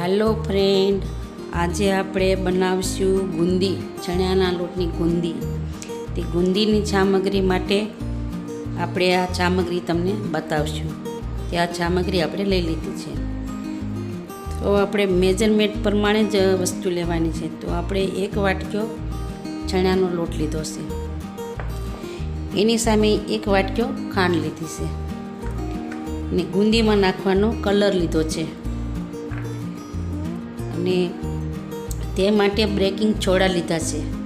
હાલો friend આજે આપણે બનાવશું ગુંદી ચણાના લોટની ગુંદી. તે ગુંદીની સામગ્રી માટે આપણે આ સામગ્રી તમને બતાવશું તે આ સામગ્રી આપણે લઈ લીધી છે. તો આપણે મેજરમેન્ટ પ્રમાણે જ વસ્તુ લેવાની છે. તો આપણે એક વાટક્યો ચણાનો લોટ લીધો છે. એની સામે એક વાટક્યો ખાંડ લીધી છે. ને ગુંદીમાં નાખવાનો કલર લીધો છે. અને તે માટે બ્રેકિંગ છોડા લીધા છે.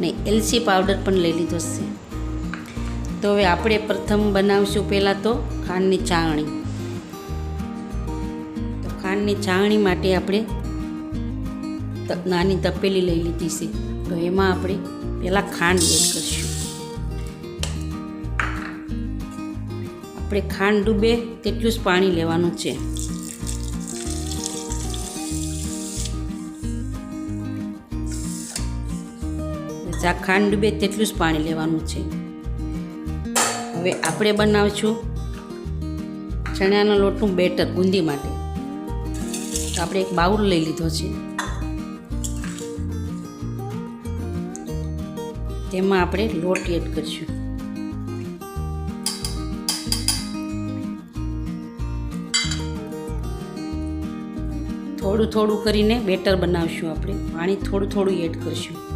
ને એલસી પાવડર પણ લઈ લીધો છે. તો હવે આપણે પ્રથમ બનાવશું પહેલાં તો ખાંડની ચાળણી તો ખાંડની ચાળણી માટે આપણે નાની તપેલી લઈ લીધી છે. તો એમાં આપણે પહેલાં ખાંડ એડ કરીશું. આપણે ખાંડ ડૂબે તેટલું જ પાણી લેવાનું છે. જા ખાંડ ડૂબે તેટલું જ પાણી લેવાનું છે. હવે આપણે બનાવશું ચણાના લોટનું બેટર ગુંદી માટે. તો આપણે એક બાઉલ લઈ લીધો છે. તેમાં આપણે લોટ એડ કરીશું. થોડું થોડું કરીને બેટર બનાવશું આપણે. પાણી થોડું થોડું એડ કરીશું.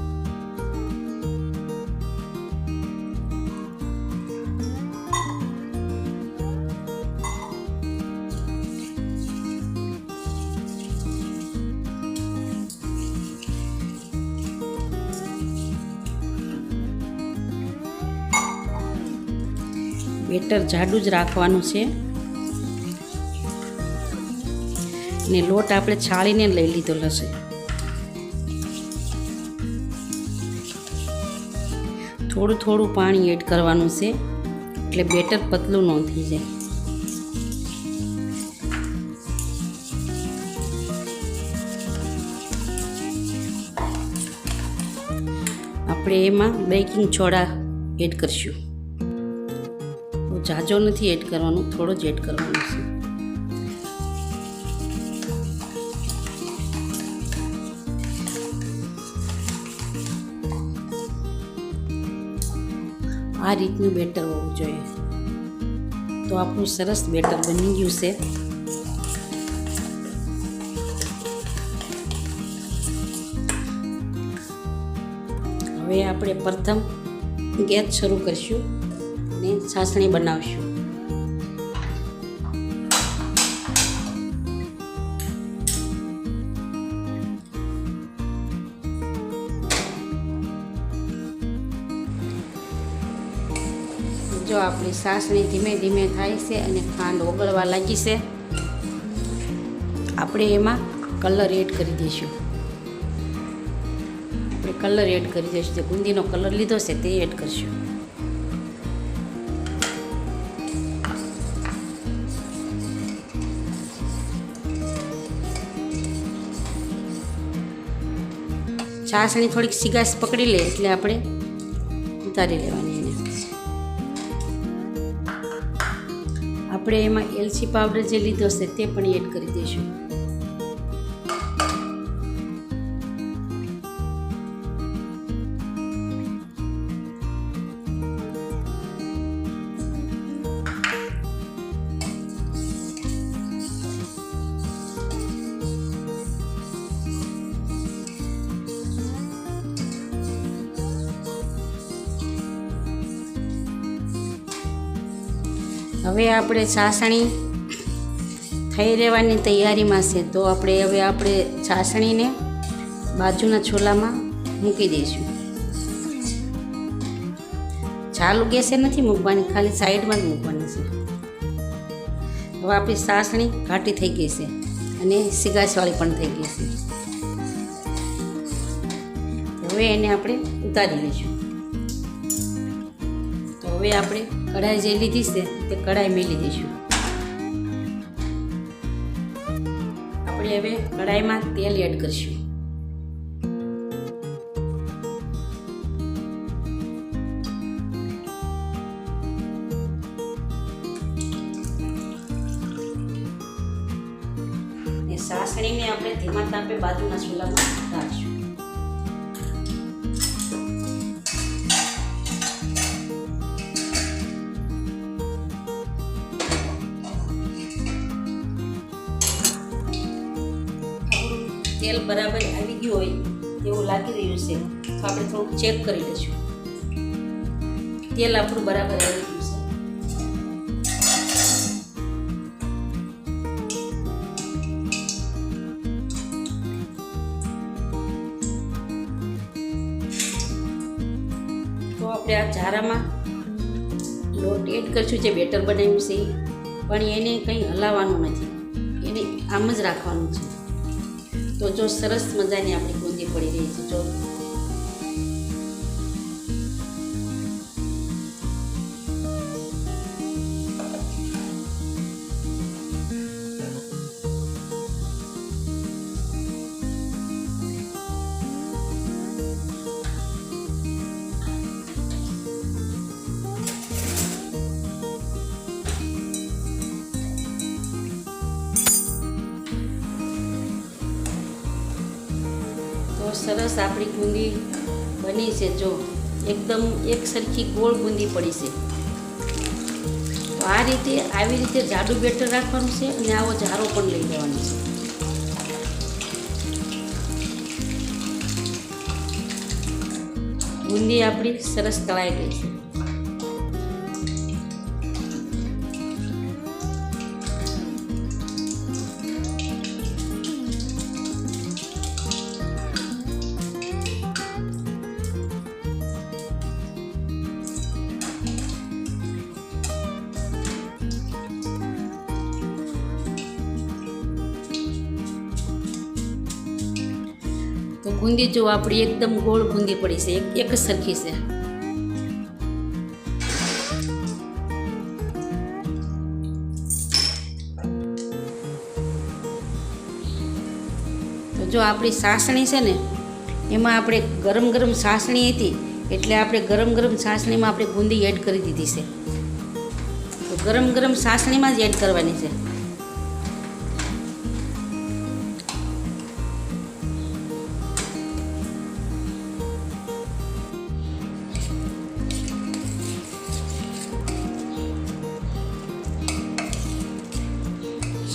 બેટર જાડું જ રાખવાનું છે. ને લોટ આપણે છાળીને લઈ લીધો હશે. થોડું થોડું પાણી એડ કરવાનું છે, એટલે બેટર પતલું ન થઈ જાય. આપણે એમાં બેકિંગ સોડા એડ કરીશું. જાજો નથી એડ કરવાનો, થોડો જ એડ કરવાનો છે. આ રીતનું બેટર હોવું જોઈએ. તો આપણું સરસ બેટર બની ગયું છે. હવે આપણે પ્રથમ ગેસ શરૂ કરીશું. અને સાસણી બનાવશું. જો આપણી સાસણી ધીમે ધીમે થાય છે અને ખાંડ ઓગળવા લાગી છે, આપણે એમાં કલર એડ કરી દઈશું. આપણે કલર એડ કરી દઈશું. જે ગુંદીનો કલર લીધો છે તે એડ કરીશું. છાસણી થોડીક સિગાસ પકડી લે એટલે આપણે ઉતારી લેવાની એને. આપણે એમાં એલચી પાવડર જે લીધો છે તે પણ એડ કરી દઈશું. હવે આપણે ચાસણી થઈ રહેવાની તૈયારીમાં છે, તો આપણે હવે આપણે ચાસણીને બાજુના છોલામાં મૂકી દઈશું. ચાલુ ગેસે નથી મૂકવાની, ખાલી સાઈડમાં જ મૂકવાની છે. હવે આપણી સાસણી ઘાટી થઈ ગઈ છે અને સિગાસવાળી પણ થઈ ગઈ છે. હવે એને આપણે ઉતારી લઈશું. તો હવે આપણે કઢાઈ જે લીધી છે તે કઢાઈ મેલી દઈશું. આપણે હવે કઢાઈમાં તેલ એડ કરીશું. સાસણીને આપણે ધીમા તાપે બાજુના ચૂલામાં રાખશું. તેલ બરાબર આવી ગયું હોય તેવું લાગી રહ્યું છે, તો આપણે થોડુંક ચેક કરી લઈશું. તેલ આપણું બરાબર આવી ગયું છે. તો આપણે આ ઝારામાં લોટ એડ કરશું, જે બેટર બનાવ્યું છે પણ એને કંઈ હલાવવાનું નથી. એને આમ જ રાખવાનું છે. તો જો સરસ મજાની આપણી બુંદી પડી રહી છે જો તો સરસ આપણી બુંદી બની છે જો. એકદમ એક સરખી ગોળ બુંદી પડી છે. આ રીતે આવી રીતે જાડું બેટર રાખવાનું છે અને આવો જારો પણ લઈ લેવાનો છે. બુંદી આપણી સરસ તળાઈ ગઈ છે. બુંદી જો આપણી એકદમ ગોળ બુંદી પડી છે, એક જ સરખી છે. તો જો આપણી સાસણી છે ને, એમાં આપણે ગરમ ગરમ સાસણી હતી, એટલે આપણે ગરમ ગરમ સાસણીમાં આપણે બુંદી એડ કરી દીધી છે. ગરમ ગરમ સાસણીમાં જ એડ કરવાની છે.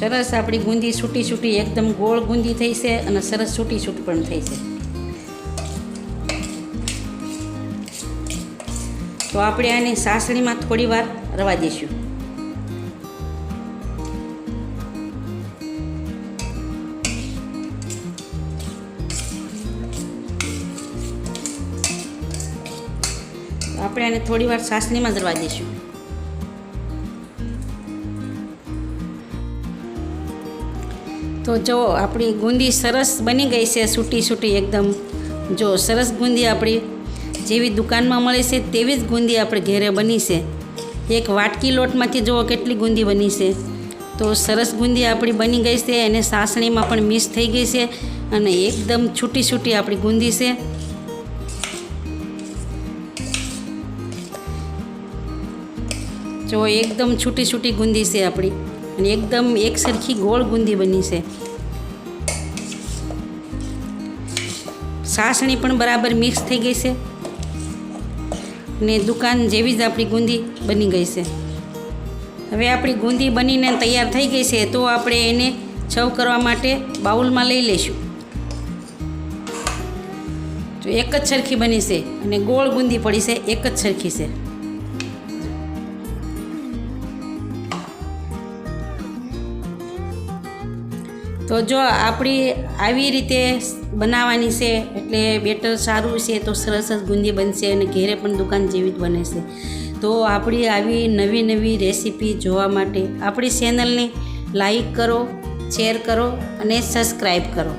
સરસ આપણી ગુંદી છૂટી છૂટી એકદમ ગોળ ગુંદી થઈ છે અને સરસ છૂટી છૂટ પણ થઈ છે. તો આપણે આને સાસણીમાં થોડી વાર રવા દઈશું. આપણે આને થોડી વાર સાસણીમાં જ રવા દઈશું. તો જો આપણી ગુંદી સરસ બની ગઈ છે, સૂટી સૂટી એકદમ. જો સરસ ગુંદી આપણી. જેવી દુકાનમાં મળે છે, તેવી જ ગુંદી આપણે ઘેરે બની છે. એક વાટકી લોટમાંથી જુઓ કેટલી ગુંદી બની છે. તો સરસ ગુંદી આપણી બની ગઈ છે અને સાસણીમાં પણ મિક્સ થઈ ગઈ છે અને એકદમ છૂટી છૂટી આપણી ગુંદી છે. જો એકદમ છૂટી છૂટી ગુંદી છે આપણી. અને એકદમ એક સરખી ગોળ ગુંદી બની છે. સાસણી પણ બરાબર મિક્સ થઈ ગઈ છે. ને દુકાન જેવી જ આપણી ગુંદી બની ગઈ છે. હવે આપણી ગુંદી બનીને તૈયાર થઈ ગઈ છે, તો આપણે એને છવ કરવા માટે બાઉલમાં લઈ લઈશું. તો એક જ સરખી બની છે અને ગોળ ગુંદી પડી છે, એક જ સરખી છે. તો જો આપણી આવી રીતે બનાવવાની છે, એટલે બેટર સારું છે તો સરસ જ ગુંદી બનશે અને ઘેરે પણ દુકાન જેવી જ બને છે. તો આપણી આવી નવી નવી રેસીપી જોવા માટે આપણી ચેનલને લાઈક કરો, શેર કરો અને સબસ્ક્રાઈબ કરો.